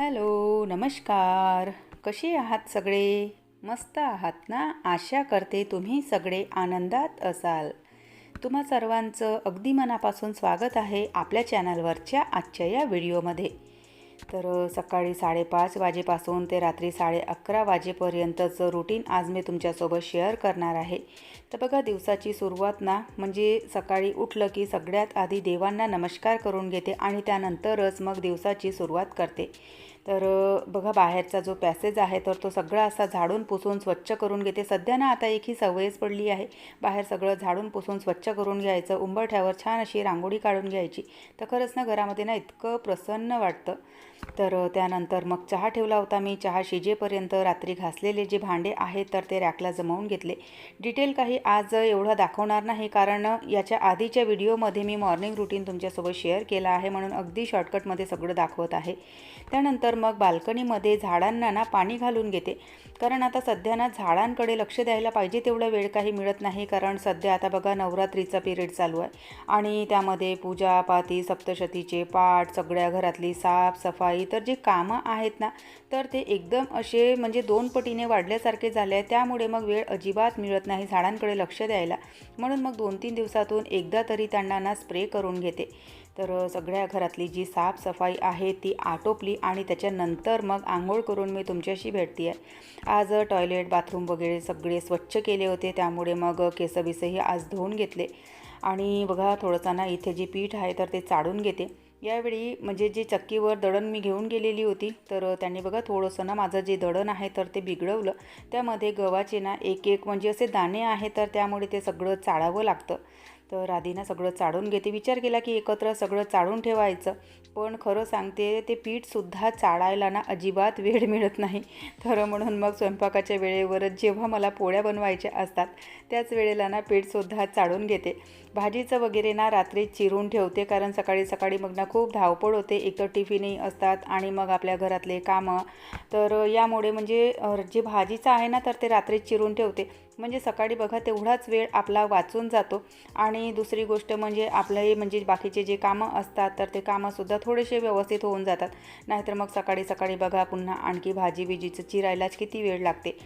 Hello नमस्कार. कसे आहात सगळे? मस्त आहात ना? आशा करते तुम्ही सगळे आनंदात असाल. तुम्हा सर्वांचं अगदी मनापासून स्वागत आहे आपल्या चॅनलवरच्या आजच्या या व्हिडिओमध्ये. तर सकाळी साडेपाच वाजेपासून ते रात्री साडे अकरा वाजेपर्यंतचं रुटीन आज मी तुमच्यासोबत शेअर करणार आहे. तर बघा दिवसाची सुरुवात ना म्हणजे सकाळी उठलं की सगळ्यात आधी देवांना नमस्कार करून घेते आणि त्यानंतरच मग दिवसाची सुरुवात करते. तर बघा बाहेरचा जो पॅसेज आहे तर तो सगळा असा झाडून पुसून स्वच्छ करून घेते. सध्या ना आता एक ही सवयच पडली आहे. बाहेर सगळं झाडून पुसून स्वच्छ करून घ्यायचं उंबरठ्यावर छान अशी रांगोळी काढून घ्यायची. तर खरंच ना घरामध्ये ना इतकं प्रसन्न वाटतं. तर त्यानंतर मग चहा ठेवला होता मी. चहा शिजेपर्यंत रात्री घासलेले जे भांडे आहेत तर ते रॅकला जमवून घेतले. डिटेल काही आज एवढं दाखवणार नाही कारण याच्या आधीच्या व्हिडिओमध्ये मी मॉर्निंग रुटीन तुमच्यासोबत शेअर केला आहे म्हणून अगदी शॉर्टकटमध्ये सगळं दाखवत आहे. त्यानंतर मग बाल्कनीमध्ये झाडांना ना पाणी घालून घेते. कारण आता सध्या ना झाडांकडे लक्ष द्यायला पाहिजे तेवढा वेळ काही मिळत नाही कारण सध्या आता बघा नवरात्रीचा पिरियड चालू आहे. आणि त्यामध्ये पूजा पाती सप्तशतीचे पाठ सगळ्या घरातली साफसफाई तर जे कामं आहेत ना तर ते एकदम असे म्हणजे दोन पटीने वाढल्यासारखे झाले आहे त्यामुळे मग वेळ अजिबात मिळत नाही झाडांकडे लक्ष द्यायला. म्हणून मग दोन तीन दिवसातून एकदा तरी त्यांना ना स्प्रे करून घेते. तर सगळ्या घरातली जी साफसफाई आहे ती आटोपली आणि त्याच्यानंतर मग आंघोळ करून मी तुमच्याशी भेटते आहे आज टॉयलेट बाथरूम वगैरे सगळे स्वच्छ केले होते. त्यामुळे मग केसबिसही आज धुवून घेतले. आणि बघा थोडंसं ना इथे जे पीठ आहे तर ते चाळून घेते. यावेळी म्हणजे जे चक्कीवर दळण मी घेऊन गेलेली होती तर त्यांनी बघा थोडंसं ना माझं जे दळण आहे तर ते बिघडवलं. त्यामध्ये गव्हाचे ना एक एक म्हणजे असे दाणे आहे तर त्यामुळे ते सगळं चाळावं लागतं. तर आधीना सगळं चाळून घेते. विचार केला की एकत्र सगळं चाळून ठेवायचं पण खरं सांगते ते पीठसुद्धा चाळायला ना अजिबात वेळ मिळत नाही. तर म्हणून मग स्वयंपाकाच्या वेळेवरच जेव्हा मला पोळ्या बनवायच्या असतात त्याच वेळेला ना पीठसुद्धा चाळून घेते. भाजीचं वगैरे ना रात्री चिरून ठेवते कारण सकाळी सकाळी मग ना खूप धावपळ होते. एक तर टिफिनही असतात आणि मग आपल्या घरातले कामं. तर यामुळे म्हणजे जे भाजीचं आहे ना तर ते रात्री चिरून ठेवते. म्हणजे सकाळी बघा तेवढाच वेळ आपला वाचून जातो. आणि दुसरी गोष्ट म्हणजे आपलंही म्हणजे बाकीचे जे कामं असतात तर ते कामंसुद्धा थोडेसे व्यवस्थित होऊन जातात. नाहीतर मग सकाळी सकाळी बघा पुन्हा आणखी भाजी बिजीचं चिरायलाच किती वेळ लागते.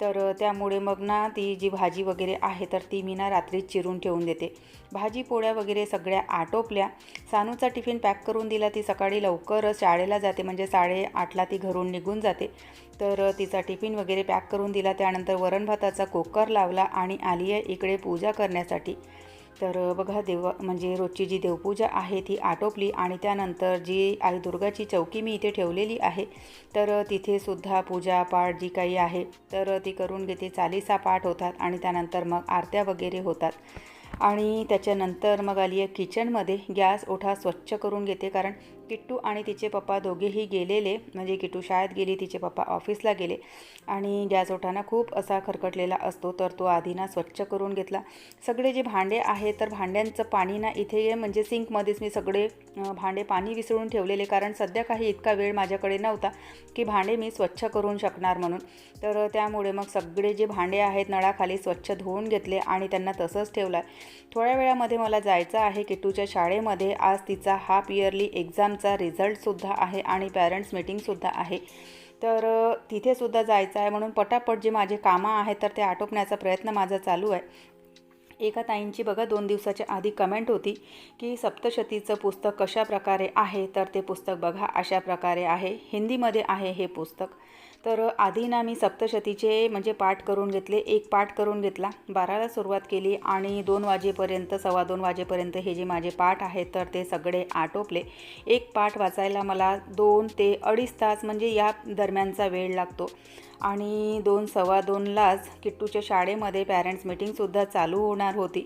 तर त्यामुळे मग ना ती जी भाजी वगैरे आहे तर ती मी ना रात्री चिरून ठेवून देते. भाजी पोळ्या वगैरे सगळ्या आटोपल्या. सानूचा टिफिन पॅक करून दिला ती सकाळी लवकर शाळेला जाते. म्हणजे साडेआठला ती घरून निघून जाते. तर तिचा टिफिन वगैरे पॅक करून दिला. त्यानंतर वरण भाताचा कुकर लावला आणि आली आहे इकडे पूजा करण्यासाठी. तर बघा देव म्हणजे रोजची जी देवपूजा आहे ती आटोपली आणि त्यानंतर जी आई दुर्गाची चौकी मी इथे ठेवलेली आहे तर तिथे सुद्धा पूजा पाठ जी काही आहे तर ती करून घेते चालीसा पाठ होतात आणि त्यानंतर मग आरत्या वगैरे होतात. आणि त्याच्यानंतर मग आली आहे किचनमध्ये गॅस ओठा स्वच्छ करून घेते कारण किट्टू आणि तिचे पप्पा दोघेही गेलेले म्हणजे किट्टू शाळेत गेली तिचे पप्पा ऑफिसला गेले. आणि गॅस ओठाना खूप असा खरकटलेला असतो तर तो आधी ना स्वच्छ करून घेतला. सगळे जे भांडे आहे तर भांड्यांचं पाणी ना इथे म्हणजे सिंकमध्येच मी सगळे भांडे पाणी विसळून ठेवलेले कारण सध्या काही इतका वेळ माझ्याकडे नव्हता की भांडे मी स्वच्छ करून शकणार म्हणून. तर त्यामुळे मग सगळे जे भांडे आहेत नळाखाली स्वच्छ धुवून घेतले आणि त्यांना तसंच ठेवलं. आहे थोड्या वेळामध्ये मला जायचं आहे किट्टूच्या शाळेमध्ये. आज तिचा हाफ इयरली एक्झामचा रिझल्टसुद्धा आहे आणि पॅरेंट्स मीटिंगसुद्धा आहे. तर तिथेसुद्धा जायचं आहे म्हणून पटापट जे माझे कामं आहेत तर ते आटोपण्याचा प्रयत्न माझा चालू आहे. एका ताईंची बघा दोन दिवसाच्या आधी कमेंट होती की सप्तशतीचं पुस्तक कशा प्रकारे आहे? तर ते पुस्तक बघा अशा प्रकारे आहे. हिंदीमध्ये आहे हे पुस्तक. तर आधी ना मी सप्तशतीचे म्हणजे पाठ करून घेतले एक पाठ करून घेतला. बाराला सुरुवात केली आणि दोन वाजेपर्यंत सव्वा दोन वाजेपर्यंत हे जे माझे पाठ आहेत तर ते सगळे आटोपले. एक पाठ वाचायला मला दोन ते अडीच तास म्हणजे या दरम्यानचा वेळ लागतो. आणि दोन सव्वा दोनलाच किट्टूच्या शाळेमध्ये पॅरेंट्स मीटिंगसुद्धा चालू होणार होती.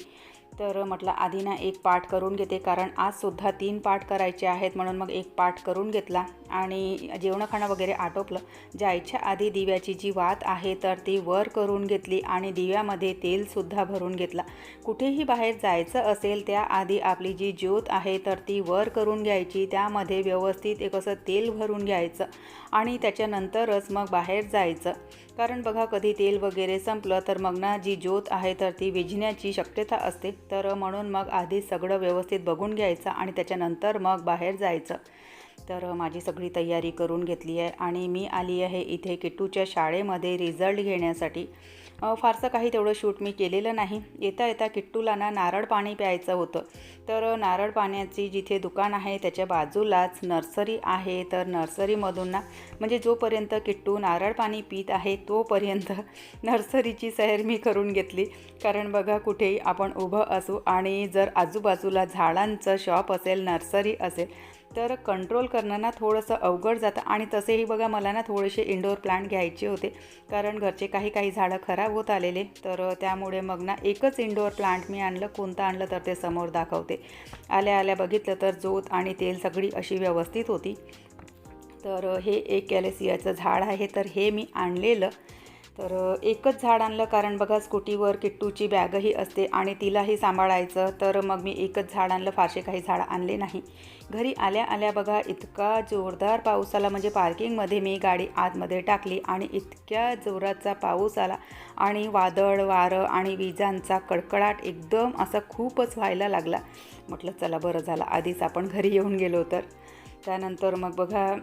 तर म्हटलं आधी ना एक पाठ करून घेते. कारण आजसुद्धा तीन पाठ करायचे आहेत म्हणून मग एक पाठ करून घेतला. आणि जेवणं खाणं वगैरे आटोपलं. जायच्या आधी दिव्याची जी वात आहे तर ती वर करून घेतली आणि दिव्यामध्ये तेलसुद्धा भरून घेतला. कुठेही बाहेर जायचं असेल त्याआधी आपली जी ज्योत आहे तर ती वर करून घ्यायची. त्यामध्ये व्यवस्थित एक असं तेल भरून घ्यायचं आणि त्याच्यानंतरच मग बाहेर जायचं. कारण बघा कधी तेल वगैरे संपलं तर मग ना जी ज्योत आहे तर ती विझण्याची शक्यता असते. तर म्हणून मग आधी सगळं व्यवस्थित बघून घ्यायचं आणि त्याच्यानंतर मग बाहेर जायचं. तर माझी सगळी तयारी करून घेतली आहे आणि मी आली आहे इथे किट्टूच्या शाळेमध्ये रिझल्ट घेण्यासाठी. फारसं काही तेवढं शूट मी केलेलं नाही. येता येता किट्टूला ना नारळ पाणी प्यायचं होतं. तर नारळ पाण्याची जिथे दुकान आहे त्याच्या बाजूलाच नर्सरी आहे. तर नर्सरीमधून ना म्हणजे जोपर्यंत किट्टू नारळ पाणी पित आहे तोपर्यंत नर्सरीची सैर मी करून घेतली. कारण बघा कुठेही आपण उभं असू आणि जर आजूबाजूला झाडांचं शॉप असेल नर्सरी असेल तर कंट्रोल करणं ना थोडंसं अवघड जातं. आणि तसेही बघा मला ना थोडेसे इंडोर प्लांट घ्यायचे होते. कारण घरचे काही काही झाडं खराब होत आलेले. तर त्यामुळे मग ना एकच इंडोर प्लांट मी आणलं. कोणतं आणलं तर ते समोर दाखवते. आल्या आल्या बघितलं तर जोत आणि तेल सगळी अशी व्यवस्थित होती. तर हे एक कॅलेसियाचं झाड आहे. तर हे मी आणलेलं. तर एकच झाड आणलं कारण बघा स्कूटीवर किट्टूची बॅगही असते आणि तिलाही सांभाळायचं. तर मग मी एकच झाड आणलं फारसे काही झाड आणले नाही. घरी आल्या आल्या बघा इतका जोरदार पाऊस आला. म्हणजे पार्किंगमध्ये मी गाडी आतमध्ये टाकली आणि इतक्या जोराचा पाऊस आला आणि वादळ वारं आणि विजांचा कडकडाट एकदम असा खूपच व्हायला लागला. म्हटलं चला बरं झालं आधीच आपण घरी येऊन गेलो तर. त्यानंतर मग बघा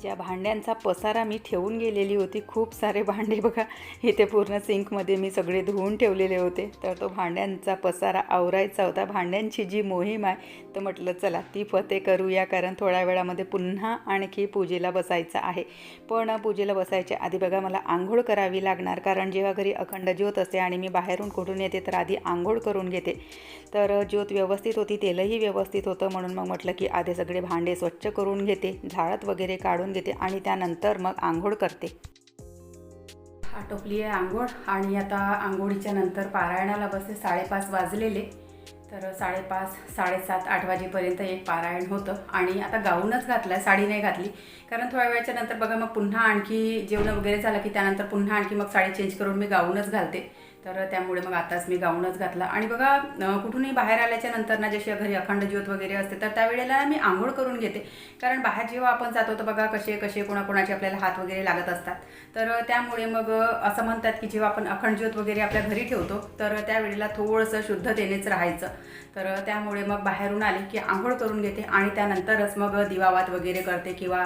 ज्या भांड्यांचा पसारा मी ठेवून गेलेली होती खूप सारे भांडे बघा. इथे पूर्ण सिंकमध्ये मी सगळे धुवून ठेवलेले होते. तर तो भांड्यांचा पसारा आवरायचा होता. भांड्यांची जी मोहीम आहे तर म्हटलं चला ती फते करूया कारण थोड्या वेळामध्ये पुन्हा आणखी पूजेला बसायचं आहे. पण पूजेला बसायच्या आधी बघा मला आंघोळ करावी लागणार कारण जेव्हा घरी अखंड ज्योत असते आणि मी बाहेरून कुठून येते तर आधी आंघोळ करून घेते. तर ज्योत व्यवस्थित होती तेलही व्यवस्थित होतं म्हणून मग म्हटलं की आधी सगळे भांडे स्वच्छ करून घेते. झाडत वगैरे काढून देते आणि त्यानंतर मग आंघोळ करते. आटोपली आहे आंघोळ आणि आता आंघोळीच्या नंतर पारायणाला बसते साडेपाच वाजलेले. तर साडेपाच साडेसात आठ वाजेपर्यंत एक पारायण होतं आणि आता गाऊनच घातला साडी नाही घातली. कारण थोड्या वेळाच्या नंतर बघा मग पुन्हा आणखी जेवण वगैरे झालं की त्यानंतर पुन्हा आणखी मग साडी चेंज करून मी गाऊनच घालते. तर त्यामुळे मग आताच मी गाऊनच घातला. आणि बघा कुठूनही बाहेर आल्याच्यानंतर ना जशी घरी अखंड ज्योत वगैरे असते तर त्यावेळेला मी आंघोळ करून घेते. कारण बाहेर जेव्हा आपण जातो तर बघा कसे कसे कोणाकोणाचे आपल्याला हात वगैरे लागत असतात. तर त्यामुळे मग असं म्हणतात की जेव्हा आपण अखंड ज्योत वगैरे आपल्या घरी ठेवतो तर त्यावेळेला थोडंसं शुद्धतेनेच राहायचं. तर त्यामुळे मग बाहेरून आले की आंघोळ करून घेते आणि त्यानंतरच मग दिवावात वगैरे करते किंवा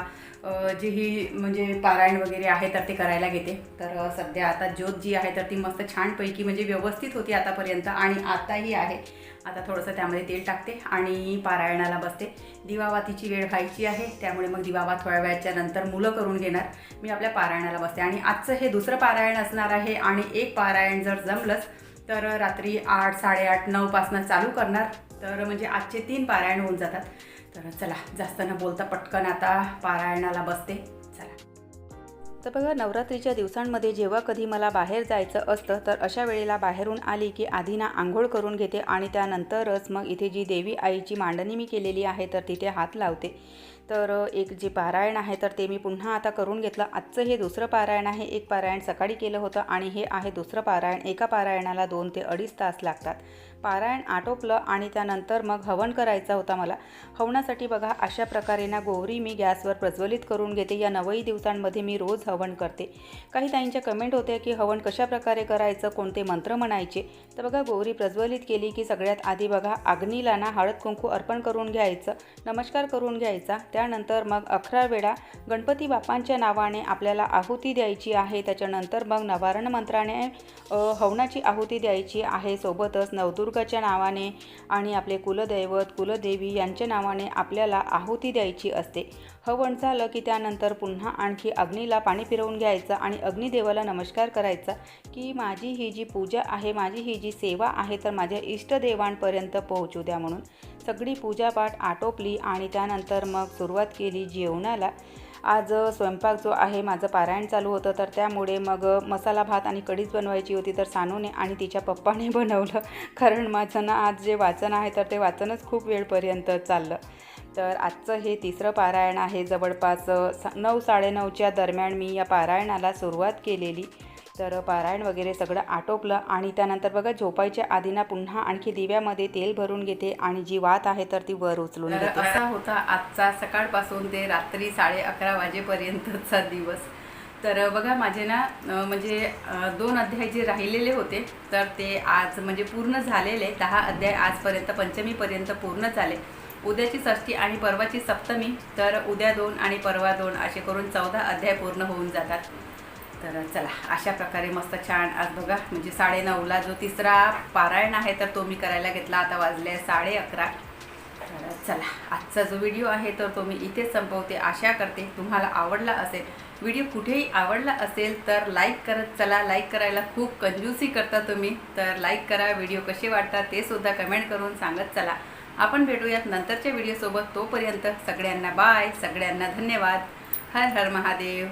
जी ही म्हणजे पारायण वगैरे आहे तर ते करायला घेते. तर सध्या आता ज्योत जी आहे तर ती मस्त छानपैकी म्हणजे व्यवस्थित होती आतापर्यंत आणि आताही आहे. आता थोडंसं त्यामध्ये तेल टाकते आणि पारायणाला बसते. दिवावातीची वेळ व्हायची आहे त्यामुळे मग दिवावात थोड्या वेळाच्या नंतर मुलं करून घेणार. मी आपल्या पारायणाला बसते आणि आजचं हे दुसरं पारायण असणार आहे आणि एक पारायण जर जमलंच तर रात्री आठ साडेआठ नऊपासनं चालू करणार. तर म्हणजे आजचे तीन पारायण होऊन जातात. तर चला जास्त न बोलता पटकन आता पारायणाला बसते. चला. तर बघा नवरात्रीच्या दिवसांमध्ये जेव्हा कधी मला बाहेर जायचं असतं तर अशा वेळेला बाहेरून आली की आधी ना आंघोळ करून घेते आणि त्यानंतरच मग इथे जी देवी आईची मांडणी मी केलेली आहे तर तिथे हात लावते. तर एक जे पारायण आहे तर ते मी पुन्हा आता करून घेतलं. आजचं हे दुसरं पारायण आहे. एक पारायण सकाळी केलं होतं आणि हे आहे दुसरं पारायण. एका पारायणाला दोन ते अडीच तास लागतात. पारायण आटोपलं आणि त्यानंतर मग हवन करायचा होता मला. हवनासाठी बघा अशा प्रकारे ना गोवरी मी गॅसवर प्रज्वलित करून घेते. या नवई दिवसांमध्ये मी रोज हवन करते. काही ताईंच्या कमेंट होत्या की हवन कशा प्रकारे करायचं कोणते मंत्र म्हणायचे? तर बघा गोवरी प्रज्वलित केली की सगळ्यात आधी बघा अग्नीला ना हळद कुंकू अर्पण करून घ्यायचं नमस्कार करून घ्यायचा. त्यानंतर मग अकरा वेळा गणपती बाप्पांच्या नावाने आपल्याला आहुती द्यायची आहे. त्याच्यानंतर मग नवारण मंत्राने हवनाची आहुती द्यायची आहे. सोबतच दुर्गाच्या नावाने आणि आपले कुलदैवत कुलदेवी यांच्या नावाने आपल्याला आहुती द्यायची असते. हवण झालं की त्यानंतर पुन्हा आणखी अग्नीला पाणी फिरवून घ्यायचं आणि अग्निदेवाला नमस्कार करायचा की माझी ही जी पूजा आहे माझी ही जी सेवा आहे तर माझ्या इष्टदेवांपर्यंत पोहोचू द्या म्हणून सगळी पूजापाठ आटोपली आणि त्यानंतर मग सुरुवात केली जेवणाला. आज स्वयंपाक जो आहे माझं पारायण चालू होतं तर त्यामुळे मग मसाला भात आणि कढीच बनवायची होती तर सानूने आणि तिच्या पप्पाने बनवलं. कारण माझं ना आज जे वाचन आहे तर ते वाचनच खूप वेळपर्यंत चाललं. तर आजचं हे तिसरं पारायण आहे. जवळपास सा नऊ साडेनऊच्या दरम्यान मी या पारायणाला सुरुवात केलेली. तर पारायण वगैरे सगळं आटोपलं आणि त्यानंतर बघा झोपायच्या आधी ना पुन्हा आणखी दिव्यामध्ये तेल भरून घेते आणि जी वात आहे तर ती वर उचलून घेते. असा होता आजचा सकाळपासून ते रात्री साडे अकरा वाजेपर्यंतचा दिवस. तर बघा माझे ना म्हणजे दोन अध्याय जे राहिलेले होते तर ते आज म्हणजे पूर्ण झालेले. दहा अध्याय आजपर्यंत पंचमीपर्यंत पूर्ण झाले. उद्याची षष्ठी आणि परवाची सप्तमी तर उद्या दोन आणि परवा दोन असे करून चौदा अध्याय पूर्ण होऊन जातात. तर चला अशा प्रकारे मस्त छान आज बघा म्हणजे साडेनऊला जो तिसरा पारायण आहे तर तो मी करायला घेतला. आता वाजले साडे अकरा. तर चला आजचा जो व्हिडिओ आहे तर तो मी इथेच संपवते. आशा करते तुम्हाला आवडला असेल. व्हिडिओ कुठेही आवडला असेल तर लाईक करत चला. लाईक करायला खूप कंजूसी करता तुम्ही. तर लाईक करा व्हिडिओ कसे वाटतात ते सुद्धा कमेंट करून सांगत चला. आपण भेटूयात नंतरच्या व्हिडिओसोबत. तोपर्यंत सगळ्यांना बाय सगळ्यांना धन्यवाद. हर हर महादेव.